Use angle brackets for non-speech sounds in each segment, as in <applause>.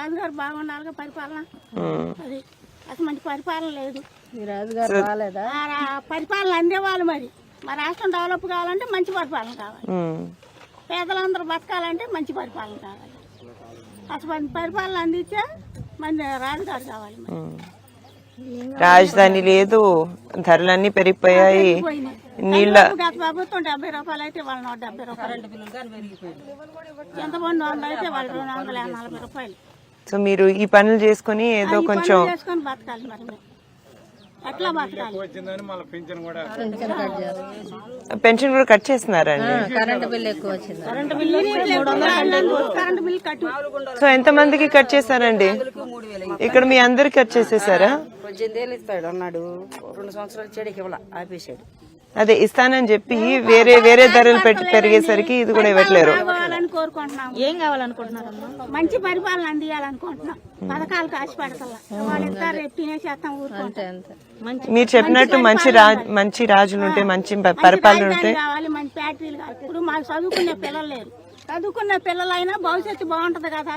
రాజుగారు బాగుండాలిగా పరిపాలన. అది అసలు మంచి పరిపాలన లేదు. ఈ రాజుగారు పరిపాలన అందేవాళ్ళు మరి. మా రాష్ట్రం డెవలప్ కావాలంటే మంచి పరిపాలన కావాలి. పేదలందరూ బతకాలంటే మంచి పరిపాలన కావాలి. అసలు పరిపాలన అందించే మంచి రాజుగారు కావాలి. రాజధాని లేదు ధరలన్నీ పెరిగిపోయాయి. నీళ్ళ గత ప్రభుత్వం డెబ్బై రూపాయలు అయితే వాళ్ళు నూట డెబ్బై రూపాయలు. ఎంతమంది వంద అయితే వాళ్ళు రెండు వందల నలభై రూపాయలు. సో మీరు ఈ పనులు చేసుకుని ఏదో కొంచెం పనులు చేసుకొని బతకాలి మరి మేము. ఎట్లా బతకాలి. పెన్షన్ కట్ చేస్తారు పెన్షన్ కూడా కట్ చేస్తున్నారండి. కరెంట్ బిల్ ఎక్కువ వచ్చింది. కరెంటు బిల్లు కరెంటు బిల్లు కట్టు. సో ఎంత మందికి కట్ చేశారండి? ఇక్కడ మీ అందరికి కట్ చేసేసారా? పద్దెనిమిది ఏళ్ళు ఇస్తాడు అన్నాడు. రెండు సంవత్సరాలు చెడికి ఇవ్వాల ఆపేసాడు. అదే ఇస్తానని చెప్పి వేరే వేరే ధరలు పెట్టి పెరిగేసరికి ఇది కూడా ఇవ్వట్లేరు. కావాలని కోరుకుంటున్నాం. ఏం కావాలనుకుంటున్నారమ్మా? మంచి పరిపాలన అందియాలనుకుంటున్నాం. పథకాలు కాసి రేపు తినేసేస్తాం ఊరుకుంటాం మీరు చెప్పినట్టు మంచి రాజు మంచి రాజులు ఉంటే మంచి పరిపాలన ఉంటే కావాలి మంచి ఫ్యాక్టరీలు కావాలి. ఇప్పుడు మాకు చదువుకునే పిల్లలు లేరు. చదువుకున్న పిల్లలైనా భవిష్యత్తు బాగుంటది కదా.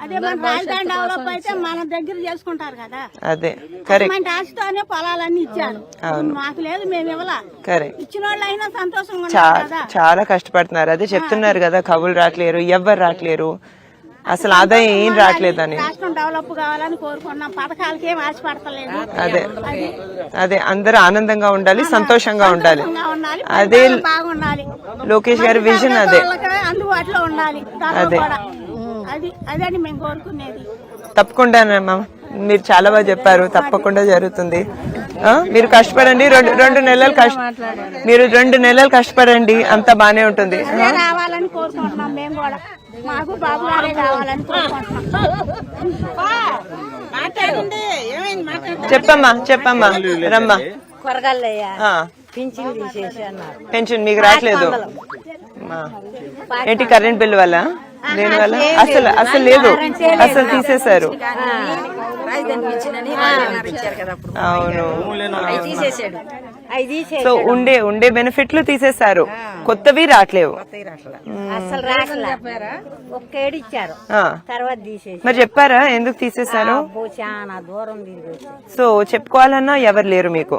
అదే మన రాజధాని డెవలప్ అయితే మన దగ్గర చేసుకుంటారు కదా. అదే కరెక్ట్. పొలాలన్నీ ఇచ్చారు. మాకు లేదు మేము ఇవ్వలా. కరెక్ట్. ఇచ్చిన వాళ్ళు అయినా సంతోషంగా చాలా కష్టపడుతున్నారు. అదే చెప్తున్నారు కదా కబులు రావట్లేరు ఎవ్వరు రావట్లేరు అసలు ఆదాయం ఏం రావట్లేదని రాష్ట్రం డెవలప్ కావాలని కోరుకున్నాం. పథకాలకి ఏం ఆశపడతలేదు. అదే అదే అందరూ ఆనందంగా ఉండాలి సంతోషంగా ఉండాలి. అదే లోకేష్ గారి విజన్ అదే. అందుబాటులో ఉండాలి. కూడా. అది అదని మేము కోరుకునేది. తప్పకుండానమ్మా మీరు చాలా బాగా చెప్పారు. తప్పకుండా జరుగుతుంది. మీరు కష్టపడండి. రెండు రెండు నెలలు కష్ట మీరు రెండు నెలలు కష్టపడండి. అంత బానే ఉంటుంది. అదే రావాలని కోరుకుంటున్నాం మేము కూడా. మాకు బాబు గారే కావాలని కోరుకుంటున్నాం. చెప్పమ్మా చెప్పమ్మా. రమ్మా. కొరగాలయ్యా ఆ, పింఛన్ తీసేసి అన్నారు పెన్షన్ మీకు రావట్లేదు. ఏంటి కరెంట్ బిల్ వల్ల? దేని వల్ల? అసలు అసలు లేదు. అసలు తీసేశారు. అవును. సో ఉండే ఉండే బెనిఫిట్లు తీసేశారు. కొత్తవి రావట్లేవు. మరి చెప్పారా? ఎందుకు తీసేశారు? సో చెప్పుకోవాలన్నా ఎవరు లేరు మీకు?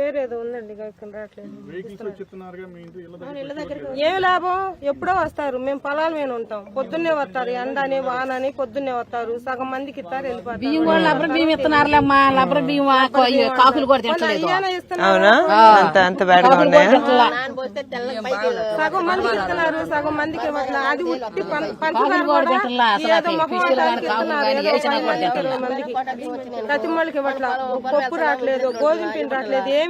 పేరు ఏదో ఉందండి ఇక ఇక్కడ రావట్లేదు. ఏ లాభం? ఎప్పుడో వస్తారు మేము పొలాల మీద ఉంటాం. పొద్దున్నే వస్తారు ఎండని వానని పొద్దున్నే వస్తారు. సగం మందికి ఇస్తారు వెళ్ళిపోతారు. బియ్యం కూడా లబ్బర్ ఇస్తున్నారులేమ్మా లబ్బర్ కాకులు కూడా తింటలేదు సగం మందికి ఇస్తున్నారు సగం మందికి ఇవ్వట్లేదు. అది ఉట్టి పంచదార ప్రతి వాళ్ళకి ఇవ్వట్లేదు పప్పు రావట్లేదు గోధుమ పిండి రావట్లేదు ఏమి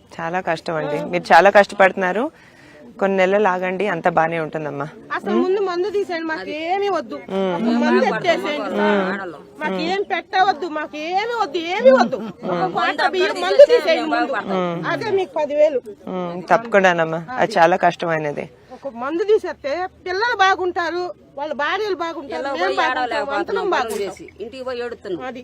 చాలా కష్టం అండి మీరు చాలా కష్టపడుతున్నారు. కొన్ని నెలలు ఆగండి అంత బానే ఉంటుందమ్మా. అసలు ముందు మందు తీసేయండి మాకు ఏమీ వద్దు మందు ఎత్తేసేయండి. మాకు ఏం పెట్టవద్దు మాకు ఏమి వద్దు. ఏమి వద్దు మందు తీసేయండి ముందు. అదే మీకు పదివేలు. తప్పకుండానమ్మా. అది చాలా కష్టమైనది. ఒక మందు తీసేస్తే పిల్లలు బాగుంటారు వాళ్ళ భార్యలు బాగుంటారు మేము బాగుంటాం అంతరం బాగుంటాం. ఇంటికి పోయి ఏడుతున్నాం. అది.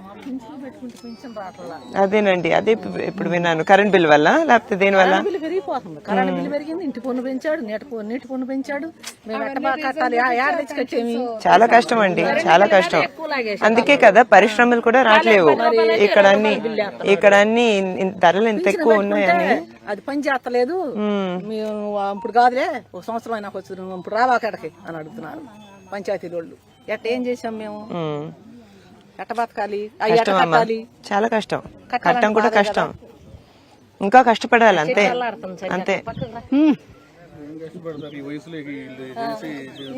అదేనండి అదే ఇప్పుడు- ఇప్పుడు విన్నాను. కరెంట్ బిల్ వల్ల లేకపోతే దేని వల్ల? బిల్లు పెరిగిపోతుంది. కరెంట్ బిల్లు పెరిగింది ఇంటి పన్ను పెంచాడు నీటి పన్ను నీటి పన్ను పెంచాడు. చాలా కష్టం అండి చాలా కష్టం. అందుకే కదా పరిశ్రమలు కూడా రావట్లేవు. ఇక్కడ అన్ని ఇక్కడ అన్ని ధరలు ఎంత ఎక్కువ ఉన్నాయని అది పని చేస్తలేదు. మేము. ఇప్పుడు కాదులే ఒక సంవత్సరం అయినా వచ్చి ఇప్పుడు రావా అక్కడికి? అని అడుగుతున్నారు. పంచాయతీ వాళ్ళు ఎట్ట ఏం చేసాం మేము. ఎట్ట బతకాలి అవి ఎట్ట కష్టం అమ్మా. కట్టాలి. చాలా కష్టం. కట్టం కూడా కష్టం. ఇంకా కష్టపడాలి అంతే. అంతే.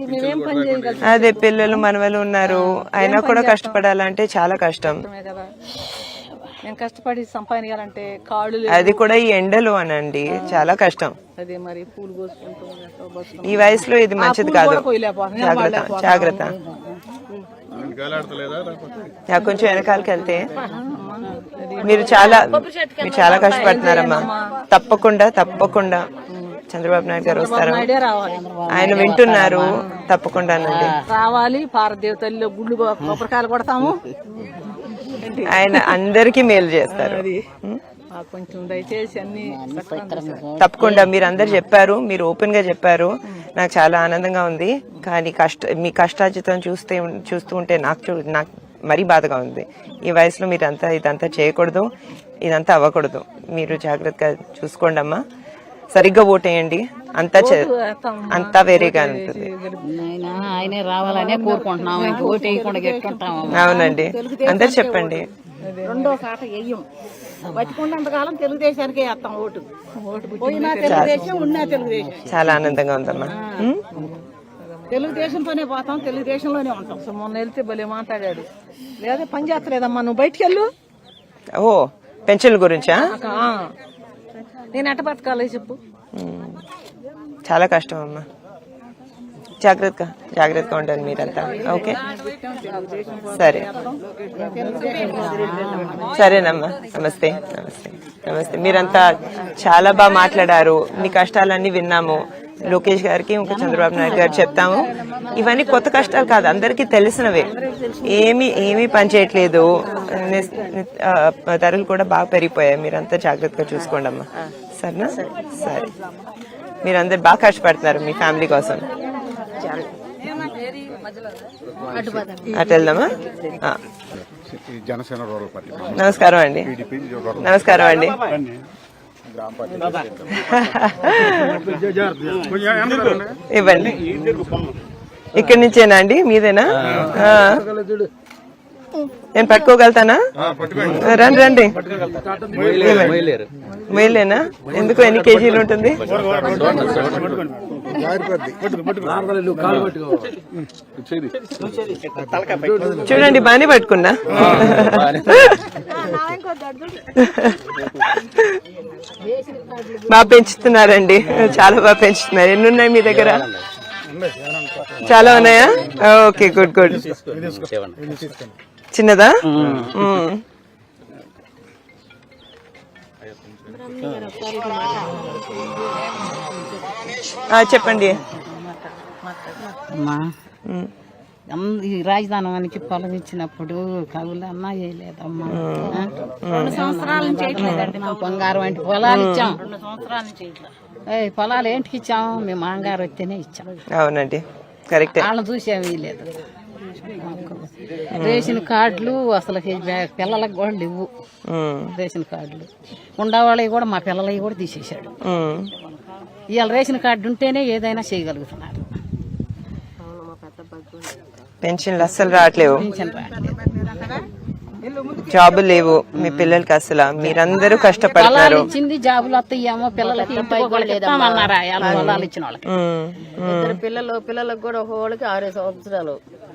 మేమేం పని చేయగలుగుతామే అదే పిల్లలు మనవలు ఉన్నారు. అయినా కూడా కష్టపడాలంటే చాలా కష్టం. కదా. నేను కష్టపడి సంపాదించాలంటే కాళ్ళు. అది కూడా ఈ ఎండలు అనండి. చాలా కష్టం. అదే మరి పూలు కోసుకుంటూ. ఈ వయసులో ఇది మంచిది కాదు. జాగ్రత్త జాగ్రత్త. కొంచెం వెనకాలకి వెళ్తే మీరు చాలా మీరు చాలా కష్టపడుతున్నారమ్మా. తప్పకుండా తప్పకుండా. చంద్రబాబు నాయుడు గారు వస్తారు. ఆయన వింటున్నారు. తప్పకుండానండి రావాలి. పారదేవ తల్లిలో గుళ్ళు కొబ్బరికాయలు కొడతాము. <laughs> ఆయన అందరికీ మేలు చేస్తారు. తప్పకుండా మీరు అందరు చెప్పారు మీరు ఓపెన్గా చెప్పారు. నాకు చాలా ఆనందంగా ఉంది. కానీ కష్ట మీ కష్టార్జితం చూస్తే చూస్తూ ఉంటే నాకు చూ- నాకు మరీ బాధగా ఉంది. ఈ వయసులో మీరు అంతా ఇదంతా చేయకూడదు ఇదంతా అవ్వకూడదు. మీరు జాగ్రత్తగా చూసుకోండి అమ్మా సరిగ్గా ఓటేయండి. అంతా అంతా వేరేగా ఉంటుంది. ఆయన రావాలనే కోరుకుంటున్నాం. ఇంక ఓటు వేయకుండా గెట్టుంటాం అవునండి. అందరు చెప్పండి. రెండో కాట వెయ్యం బతికున్నంతకాలం తెలుగుదేశానికే వేస్తాం ఓటు. పోయినా తెలుగుదేశం ఉన్నా తెలుగుదేశం. చాలా ఆనందంగా ఉందమ్మా? తెలుగుదేశంతోనే పోతాం తెలుగుదేశంలోనే ఉంటాం. మొన్న వెళ్తే భలే మాట్లాడాడు. లేదా పని చేస్తలేదమ్మా నువ్వు బయటికి వెళ్ళు ఓ పెన్షన్ల గురించా. నేను ఎట్ట బతకాలి చెప్పు. చాలా కష్టం అమ్మా. జాగ్రత్తగా జాగ్రత్తగా ఉండండి మీరంతా. ఓకే. సరే. సరేనమ్మా. నమస్తే. నమస్తే. నమస్తే. మీరంతా చాలా బాగా మాట్లాడారు. మీ కష్టాలన్నీ విన్నాము. లోకేష్ గారికి ఇంకా చంద్రబాబు నాయుడు గారు చెప్తాము. ఇవన్నీ కొత్త కష్టాలు కాదు అందరికీ తెలిసినవే. ఏమి ఏమీ పని చేయట్లేదు. నిస్- ని- ఆ, ధరలు కూడా బాగా పెరిగిపోయాయి. మీరంతా జాగ్రత్తగా చూసుకోండి అమ్మా. సరేనా? సరే. మీరందరు బాగా కష్టపడుతున్నారు మీ ఫ్యామిలీ కోసం. అటు వెళ్దామా? నమస్కారం అండి. నమస్కారం అండి. ఇవ్వండి. ఇక్కడి నుంచేనా అండి? మీదేనా. నేను పట్టుకోగలుగుతానా? రండి రండి. మొయ్యలేనా ఎందుకు ఎన్ని కేజీలు ఉంటుంది? చూడండి బానే పట్టుకున్నా. బాగా పెంచుతున్నారండి. చాలా బాగా పెంచుతున్నారు. ఎన్ని ఉన్నాయి మీ దగ్గర? చాలా ఉన్నాయా? Okay good good. చిన్నదా? చెప్పండి. ఈ రాజధానానికి పొలం ఇచ్చినప్పుడు కవులు అన్నా చేయలేదమ్మా రెండు సంవత్సరాల నుంచి బంగారం వంటి పొలాలు ఇచ్చాం. రెండు సంవత్సరాల నుంచి ఏయ్, పొలాలు ఏంటికి ఇచ్చాం? మేము మాంగారు వస్తేనే ఇచ్చాం. అవునండి. కరెక్టే. వాళ్ళని చూసేవి లేదు రేషన్ కార్డులు అసలు పిల్లలకు కూడా లేవు. రేషన్ కార్డులు. ఉండేవాళ్ళవి కూడా మా పిల్లలవి కూడా తీసేశాడు. ఇవాళ రేషన్ కార్డు ఉంటేనే ఏదైనా చేయగలుగుతున్నారు. పెన్షన్లు అస్సలు రావట్లేవు. జాబులు లేవు. మీ పిల్లలకి అసలు మీరందరూ కష్టపడుతున్నారు ఇచ్చింది జాబులు వస్తాయేమో పిల్లలకి. పిల్లలు పిల్లలకు కూడా ఒక వాళ్ళకి ఆరు సంవత్సరాలు.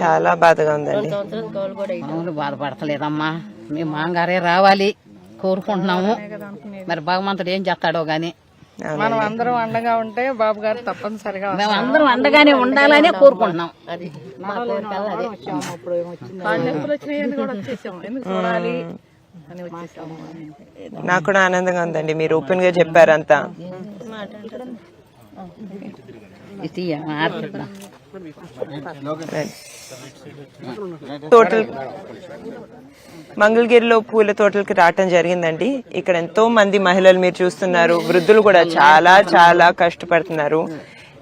చాలా బాధగా ఉందండి. బాధపడతలేదమ్మా. మేము మాంగారే రావాలి కోరుకుంటున్నాము. మరి భగవంతుడు ఏం చేస్తాడో గాని. మనం అందరం అండగా ఉంటే బాబు గారు తప్పనిసరిగా మేము అందరం అండగానే ఉండాలనే కోరుకుంటున్నాం. అది. మా కోరిక అదే. నాకు కూడా ఆనందంగా ఉందండి. మీరు ఓపెన్గా చెప్పారంతా. ఇది తోటలు మంగళగిరిలో పూల తోటలకి రావటం జరిగిందండి. ఇక్కడ ఎంతో మంది మహిళలు మీరు చూస్తున్నారు. వృద్ధులు కూడా చాలా చాలా కష్టపడుతున్నారు.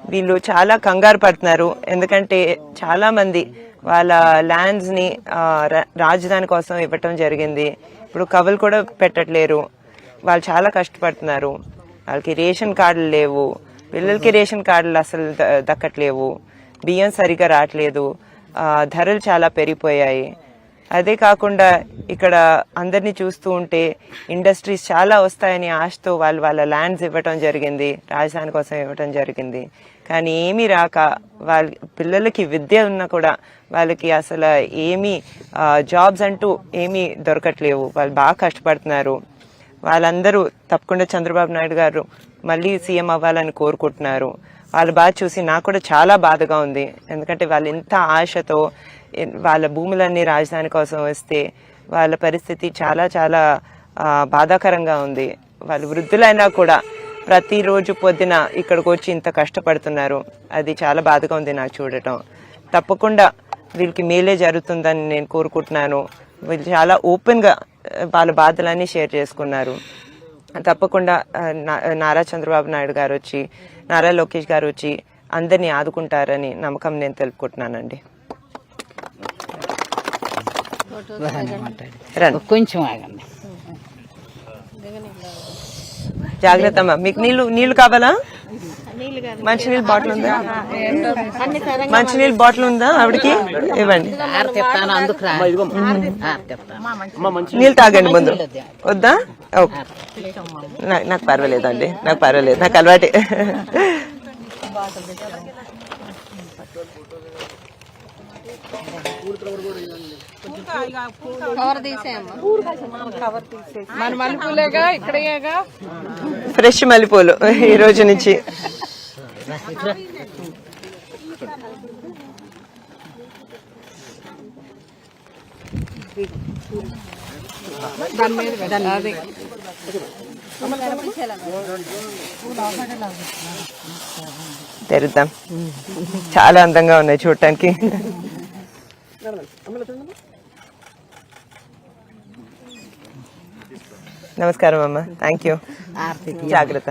వీళ్ళు చాలా కంగారు పడుతున్నారు. ఎందుకంటే చాలా మంది వాళ్ళ ల్యాండ్స్ని రా- రాజధాని కోసం ఇవ్వటం జరిగింది. ఇప్పుడు కవులు కూడా పెట్టట్లేరు. వాళ్ళు చాలా కష్టపడుతున్నారు. వాళ్ళకి రేషన్ కార్డులు లేవు. పిల్లలకి రేషన్ కార్డులు అసలు దక్కట్లేవు. బియ్యం సరిగా రావట్లేదు. ధరలు చాలా పెరిగిపోయాయి. అదే కాకుండా ఇక్కడ అందరినీ చూస్తూ ఉంటే ఇండస్ట్రీస్ చాలా వస్తాయని ఆశతో వాళ్ళు వాళ్ళ ల్యాండ్స్ ఇవ్వటం జరిగింది రాజధాని కోసం ఇవ్వటం జరిగింది. కానీ ఏమీ రాక వాళ్ళ పిల్లలకి విద్య ఉన్నా కూడా వాళ్ళకి అసలు ఏమీ జాబ్స్ అంటూ ఏమీ దొరకట్లేవు. వాళ్ళు బాగా కష్టపడుతున్నారు. వాళ్ళందరూ తప్పకుండా చంద్రబాబు నాయుడు గారు మళ్ళీ సీఎం అవ్వాలని కోరుకుంటున్నారు. వాళ్ళు బాగా చూసి నాకు కూడా చాలా బాధగా ఉంది. ఎందుకంటే వాళ్ళు ఎంత ఆశతో వాళ్ళ భూములన్నీ రాజధాని కోసం వస్తే వాళ్ళ పరిస్థితి చాలా చాలా బాధాకరంగా ఉంది. వాళ్ళు వృద్ధులైనా కూడా ప్రతిరోజు పొద్దున ఇక్కడికి వచ్చి ఇంత కష్టపడుతున్నారు. అది చాలా బాధగా ఉంది నాకు చూడటం. తప్పకుండా వీళ్ళకి మేలే జరుగుతుందని నేను కోరుకుంటున్నాను. వీళ్ళు చాలా ఓపెన్గా వాళ్ళ బాధలన్నీ షేర్ చేసుకున్నారు. తప్పకుండా నారా చంద్రబాబు నాయుడు గారు వచ్చి నారా లోకేష్ గారు వచ్చి అందరినీ ఆదుకుంటారని నమ్మకం నేను తెలుపుకుంటున్నానండి. రండి. కొంచెం ఆగండి. జాగ్రత్త అమ్మా. మీకు నీళ్ళు నీళ్ళు కావాలా? మంచినీళ్ళ బాటిల్ ఉందా? మంచినీళ్ళ బాటిల్ ఉందా ఆవిడకి? ఇవ్వండి. నీళ్ళు తాగండి ముందు. వద్దా. ఓకే. నాకు పర్వాలేదండి. నాకు పర్వాలేదు. నాకు అలవాటే. ఫ్రెష్ మల్లెపూలు ఈ రోజు నుంచి. తెరుద్దాం. చాలా అందంగా ఉన్నాయి చూడటానికి. నమస్కారం అమ్మ. థ్యాంక్ యూ జాగ్రత్త.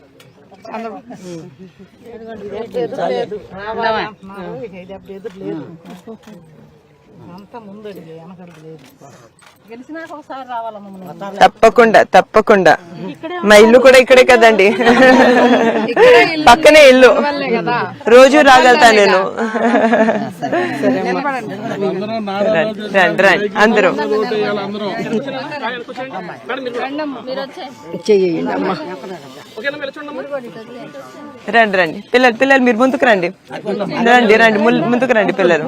అందరూ గెలిచినాక ఒకసారి రావాలమ్మ తప్పకుండా తప్పకుండా. మా ఇల్లు కూడా ఇక్కడే కదండి. పక్కనే ఇల్లు. రోజు రాగలుగుతా నేను. రండి రండి అందరూ. రండి రండి. పిల్లలు పిల్లలు మీరు ముందుకు రండి. రండి రండి. ముందుకు రండి పిల్లలు.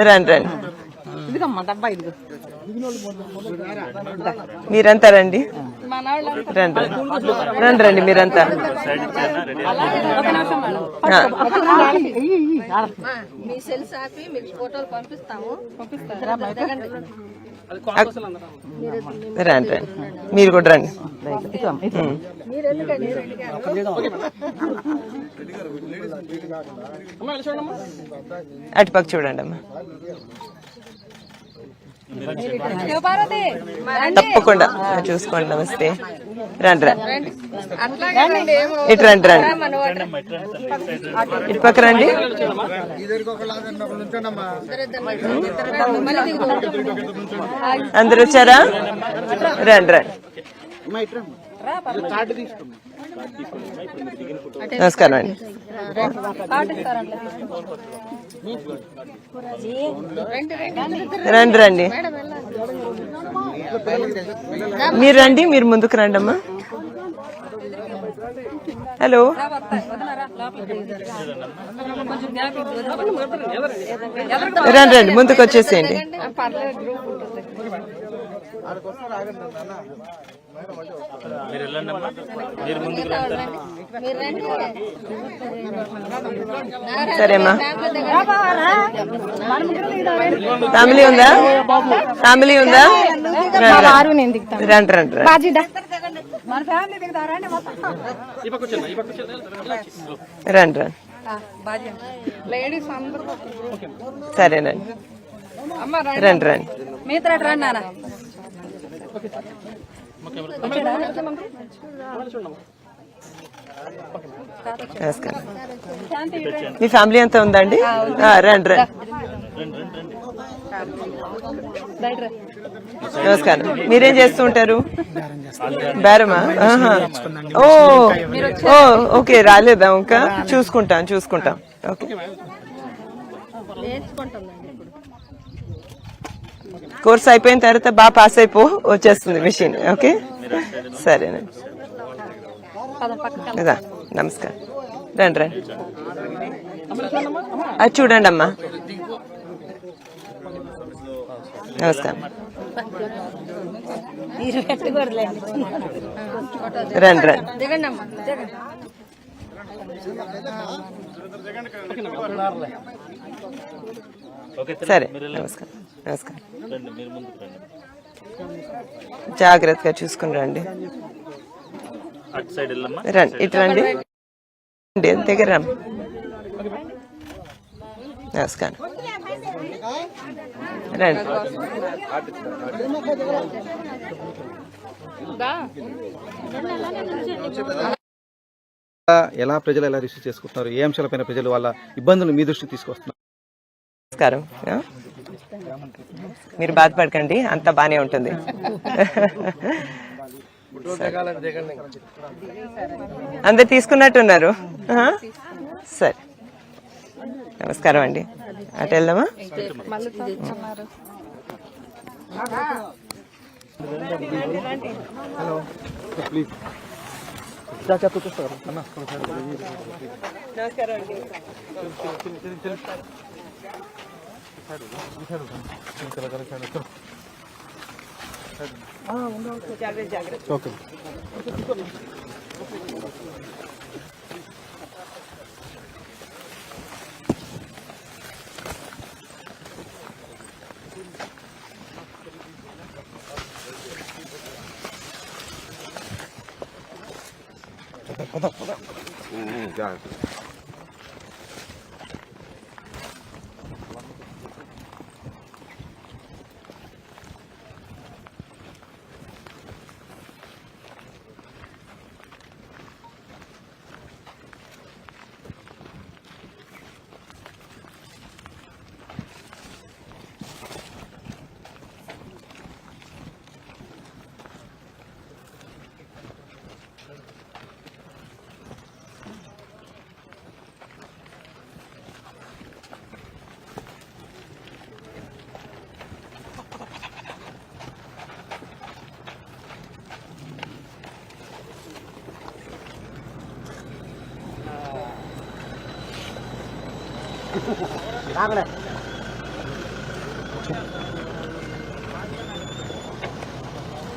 రండి రండి ఇదిగమ్మా డబ్బా ఇదిగో. మీరంతా రండి. రండి. రండి రండి మీరంతా. ఆ. మీ సెల్ ఆపి మీకు ఫోటోలు పంపిస్తాము. రండి రండి. మీరు కూడా రండి. అటుపక్క చూడండి అమ్మా. తప్పకుండా. చూసుకోండి నమస్తే. రండి రండి. ఇటు రండి రండి. ఇటు పక్క రండి. అందరు వచ్చారా? రండి రండి. నమస్కారం అండి. రండి రండి. మీరు రండి మీరు ముందుకు రండి అమ్మా హలో. రండి రండి ముందుకు వచ్చేసేయండి. సరే అమ్మా ఫ్యామిలీ ఉందా? ఫ్యామిలీ ఉందా? రండి రండి. రండి రండి రండి. రండి లేడీస్ అందరూ సరేనండి రండి. రండి మీతో రండి నాన్న. నమస్కారం మీ ఫ్యామిలీ అంతా ఉందండి? రండి రండి. నమస్కారం. మీరేం చేస్తూ ఉంటారు? బేరమా. ఓ ఓ ఓకే రాలేదా ఇంకా చూసుకుంటాం చూసుకుంటాం. ఓకే. కోర్స్ అయిపోయిన తర్వాత బాగా పాస్ అయిపో వచ్చేస్తుంది మిషన్ ఓకే? సరేనండి ఇదా నమస్కారం. రండి రండి. అది చూడండి అమ్మా నమస్కారం. రండి రండి. సరే నమస్కారం. నమస్కారం. జాగ్రత్తగా చూసుకుని రండి. రండి ఇటు రండి. రండి, దగ్గర రమ్మ నమస్కారం. రండి. ఎలా ప్రజలు ఎలా రిసీవ్ చేసుకుంటున్నారు? ఏ అంశాలపైన ప్రజలు వాళ్ళ ఇబ్బందులు మీ దృష్టికి తీసుకొస్తున్నారు? నమస్కారం. మీరు బాధపడకండి అంత బాగానే ఉంటుంది. అందరు తీసుకున్నట్టున్నారు. సరే. నమస్కారం అండి. అటు వెళ్దామా? హలో. ప్లీజ్ चाचा तू कसं करा ना? नमस्कार जागृत जागृत ओके। 这样子。拿过来。